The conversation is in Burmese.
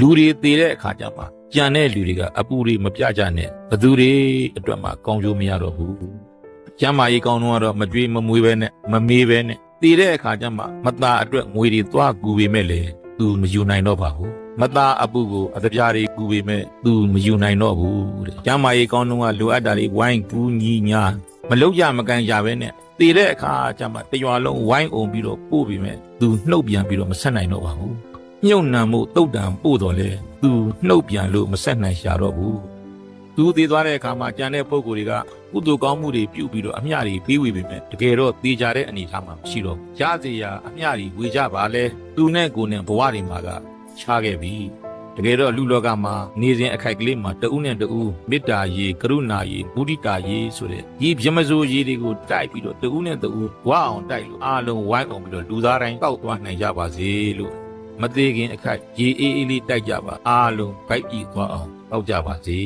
လူတွေသေတဲ့အခါကျမှကြံတဲ့လူတွေကအပူတွေမပြကြနဲ့ဘသူတွေအတွက်မှကောင်းကျိုးမရတော့ဘူးကျမ်းမာရေးကောင်းတော့ကတော့မကြွေးမမွေးပဲနဲ့မမေးပဲနဲ့သေတဲ့အခါကျမှမသားအတွက်ငွေတွေသွားကူပေမဲ့လေသူမယူနိုင်တော့ပါဘူးမသားအပူကိုအတပြားတွေကူပေမဲ့သူမယူနိုင်တော့ဘူးတဲ့ကျမ်းမာရေးကောင်းတော့ကလိုအပ်တာတွေဝိုင်းကူညီညာမလုံးကြမကန်ကြပဲနဲ့သေတဲ့အခါကျမှတရွာလုံးဝိုင်းအောင်ပြီးတော့ပို့ပေမဲ့သူနှုတ်ပြန်ပြီးတော့မဆက်နိုင်တော့ပါဘူး ညှုံနှံမှုတုတ်တံပို့တော်လဲသူနှုတ်ပြန်လို့မဆက်နိုင်ရှာတော့ဘူးသူသေးသွားတဲ့အခါမှာကြံတဲ့ပုံကိုယ်တွေကကုသိုလ်ကောင်းမှုတွေပြုပြီးတော့အမျှတွေပေးဝေပေမဲ့တကယ်တော့သေကြတဲ့အနေအထားမှာမရှိတော့ဘူးရစေရာအမျှတွေဝေကြပါလဲသူနဲ့ကိုယ်နဲ့ဘဝတွေမှာကခြားခဲ့ပြီတကယ်တော့လူလောကမှာနေစဉ်အခိုက်ကလေးမှာတဦးနဲ့တဦးမေတ္တာရေးကရုဏာရေးမုဒိတာရေးဆိုတဲ့ဒီပြမစိုးရေးတွေကိုတိုက်ပြီးတော့တဦးနဲ့တဦးဝအောင်တိုက်လို့အားလုံးဝိုင်းအောင်ပြီးတော့လူသားတိုင်းတောက်သွားနိုင်ကြပါစေလို့ မသေးခင်အခါရေအေးအေးလေးတိုက်ကြပါအားလုံးဗိုက်ပြီးသွားအောင်တောက်ကြပါစေ